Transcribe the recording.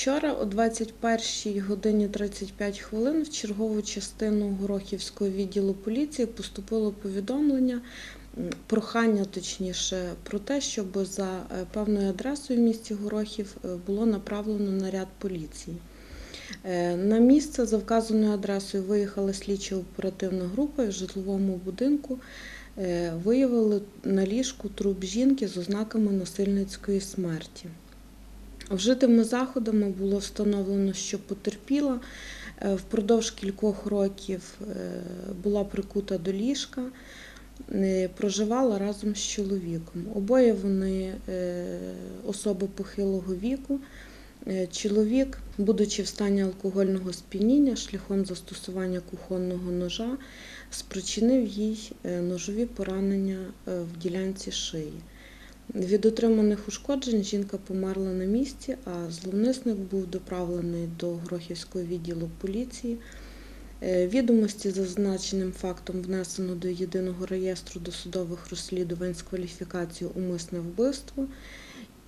Вчора о 21 годині 35 хвилин в чергову частину Горохівського відділу поліції поступило повідомлення, прохання точніше, про те, щоб за е, певною адресою в місті Горохів е, було направлено наряд поліції. Е, На місце за вказаною адресою виїхала слідча оперативна група в житловому будинку виявили на ліжку труп жінки з ознаками насильницької смерті. Вжитими заходами було встановлено, що потерпіла е, впродовж кількох років е, була прикута до ліжка, е, проживала разом з чоловіком. Обоє вони особи похилого віку. Чоловік, будучи в стані алкогольного сп'яніння, шляхом застосування кухонного ножа, спричинив їй ножові поранення в ділянці шиї. Від отриманих ушкоджень жінка померла на місці, а зловмисник був доправлений до Грохівського відділу поліції. Е, Відомості за зазначеним фактом внесено до єдиного реєстру досудових розслідувань з кваліфікацією умисне вбивство.